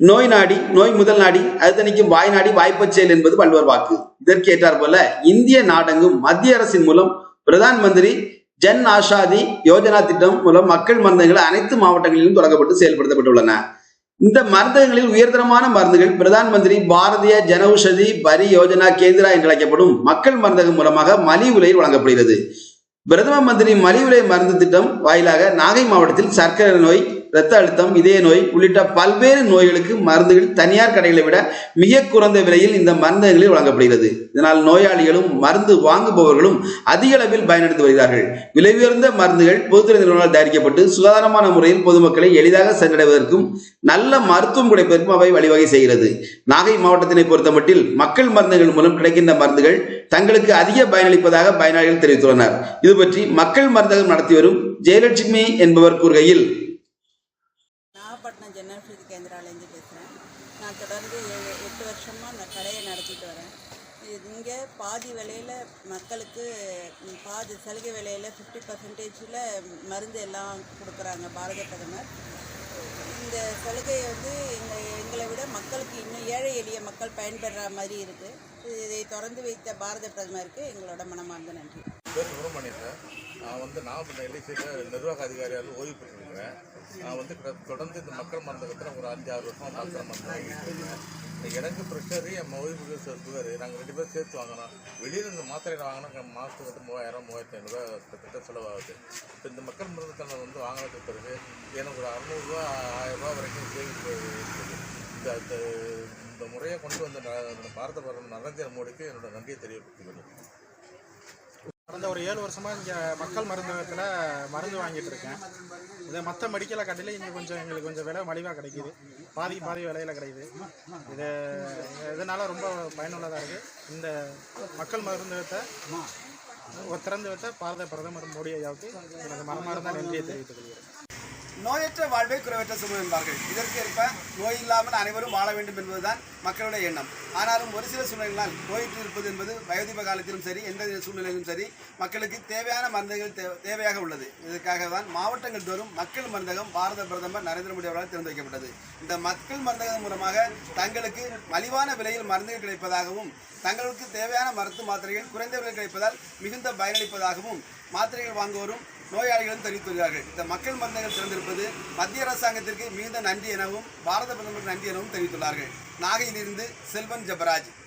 நோய் நாடி நோய் முதல் நாடி அது தணிக்கும் வாய் நாடி வாய்ப்பச் செயல் என்பது வள்ளுவர் வாக்கு. இதற்கு ஏற்றார் போல இந்திய நாடெங்கும் மத்திய அரசின் மூலம் பிரதான் மந்திரி ஜன் ஆஷாதி யோஜனா திட்டம் மூலம் மக்கள் மருந்தகங்கள் அனைத்து மாவட்டங்களிலும் தொடங்கப்பட்டு செயல்படுத்தப்பட்டுள்ளன. இந்த மருந்தகங்களில் உயர்தரமான மருந்துகள் பிரதான் மந்திரி பாரதிய ஜனௌஷதி பரி யோஜனா கேந்திரா என்று அழைக்கப்படும் மக்கள் மருந்தகம் மூலமாக மலிவு விலையில் வழங்கப்படுகிறது. பிரதம மந்திரி மலிவு விலை மருந்து திட்டம் வாயிலாக நாகை மாவட்டத்தில் சர்க்கரை நோய் இரத்த அழுத்தம் இதய நோய் உள்ளிட்ட பல்வேறு நோய்களுக்கு மருந்துகள் தனியார் கடைகளை விட மிக குறைந்த விலையில் இந்த மருந்துகளில் வழங்கப்படுகிறது. இதனால் நோயாளிகளும் மருந்து வாங்குபவர்களும் அதிக அளவில் பயனடைந்து வருகிறார்கள். விலை உயர்ந்த மருந்துகள் பொதுத்துறை நிறுவனங்கள் தயாரிக்கப்பட்டு சுகாதாரமான முறையில் பொதுமக்களை எளிதாக சென்றடைவதற்கும் நல்ல மருத்துவம் கிடைப்பதற்கும் அவை வழிவகை செய்கிறது. நாகை மாவட்டத்தினை பொறுத்தமட்டில் மக்கள் மருந்துகள் மூலம் கிடைக்கின்ற மருந்துகள் தங்களுக்கு அதிக பயனளிப்பதாக பயனாளிகள் தெரிவித்துள்ளனர். இது பற்றி மக்கள் மருந்தகம் நடத்தி வரும் ஜெயலட்சுமி என்பவர் கூறுகையில் நாகப்பட்டினம் ஜனௌஷதி கேந்திராலேருந்து பேசுகிறேன். நான் தொடர்ந்து ஏழு எட்டு வருஷமாக நான் கடையை நடத்திட்டு வரேன். இங்கே பாதி விலையில் மக்களுக்கு பாதி சலுகை விலையில் ஃபிஃப்டி பர்சன்டேஜில் மருந்து எல்லாம் கொடுக்குறாங்க பாரத பிரதமர். இந்த சலுகையை வந்து எங்கள் எங்களை விட மக்களுக்கு இன்னும் ஏழை எளிய மக்கள் பயன்பெற மாதிரி இருக்குது இதை திறந்து வைத்த பாரத பிரதமருக்கு எங்களோட மனமார்ந்த நன்றி. சுப்பிரமணியன் சார். நான் வந்து நாகப்பட்டினம் எல்ஐசியில் நிர்வாக அதிகாரியாக ஓய்வு பெற்றிருக்கிறேன். நான் வந்து கிட்ட- தொடர்ந்து இந்த மக்கள் மருந்தகத்தில் ஒரு அஞ்சு ஆறு வருஷமாக மக்கள் மருந்தகம் எனக்கு ப்ரெஷரு என் ஓய்வுக்கு சுகர் நாங்கள் ரெண்டு பேரும் சேர்த்து வாங்கினோம் வெளியில் இந்த மாத்திரை வாங்கினா மாதத்துக்கு வந்து மூவாயிரம் மூவாயிரத்தி ஐநூறுரூவா கிட்டத்தட்ட செலவாகுது. இப்போ இந்த மக்கள் மருந்தகத்தில் வந்து வாங்கினதுக்கு பிறகு எனக்கு ஒரு அறநூறுவா ஆயிரரூபா வரைக்கும் சேவிங் இருக்குது. இந்த இந்த முறையை கொண்டு வந்த பாரத பிரதமர் நரேந்திர மோடிக்கு என்னோட நன்றியை தெரியப்படுத்திக்கொள்கிறேன் கடந்த ஒரு ஏழு வருஷமாக இங்கே மக்கள் மருந்தகத்தில் மருந்து வாங்கிட்டு இருக்கேன். இதை மற்ற மெடிக்கலை காட்டில இங்கே கொஞ்சம் எங்களுக்கு கொஞ்சம் விலை மலிவாக கிடைக்குது. பாதி பாதி விலையில் கிடைக்குது. இது இதனால் ரொம்ப பயனுள்ளதாக இருக்குது இந்த மக்கள் மருந்தகத்தை ஒரு திறந்து வைத்த பாரத பிரதமர் மோடி ஐயாவுக்கு எனது மனமார்ந்த நன்றியை தெரிவித்துக் கொள்கிறேன். நோயற்ற வாழ்வே குறைவற்ற சுகம் என்பார்கள் இதற்கேற்ப நோய் இல்லாமல் அனைவரும் வாழ வேண்டும் என்பதுதான் மக்களுடைய எண்ணம். ஆனாலும் ஒரு சில சூழ்நிலைகளால் நோயிற்று இருப்பது என்பது வயோதிப காலத்திலும் சரி எந்த சூழ்நிலையிலும் சரி மக்களுக்கு தேவையான மருந்துகள் தேவையாக உள்ளது. இதற்காக தான் மாவட்டங்கள் தோறும் மக்கள் மருந்தகம் பாரத பிரதமர் நரேந்திர மோடி அவர்களால் திறந்து வைக்கப்பட்டது. இந்த மக்கள் மருந்தகம் மூலமாக தங்களுக்கு மலிவான விலையில் மருந்துகள் கிடைப்பதாகவும் தங்களுக்கு தேவையான மருத்துவ மாத்திரைகள் குறைந்த விலை கிடைப்பதால் மிகுந்த பயனளிப்பதாகவும் மாத்திரைகள் வாங்குவோரும் நோயாளிகளும் தெரிவித்துள்ளார்கள். இந்த மக்கள் மருந்தகம் திறந்திருப்பது மத்திய அரசாங்கத்திற்கு மிகுந்த நன்றி எனவும் பாரத பிரதமருக்கு நன்றி எனவும் தெரிவித்துள்ளார்கள். நாகையிலிருந்து செல்வன் ஜபராஜ்.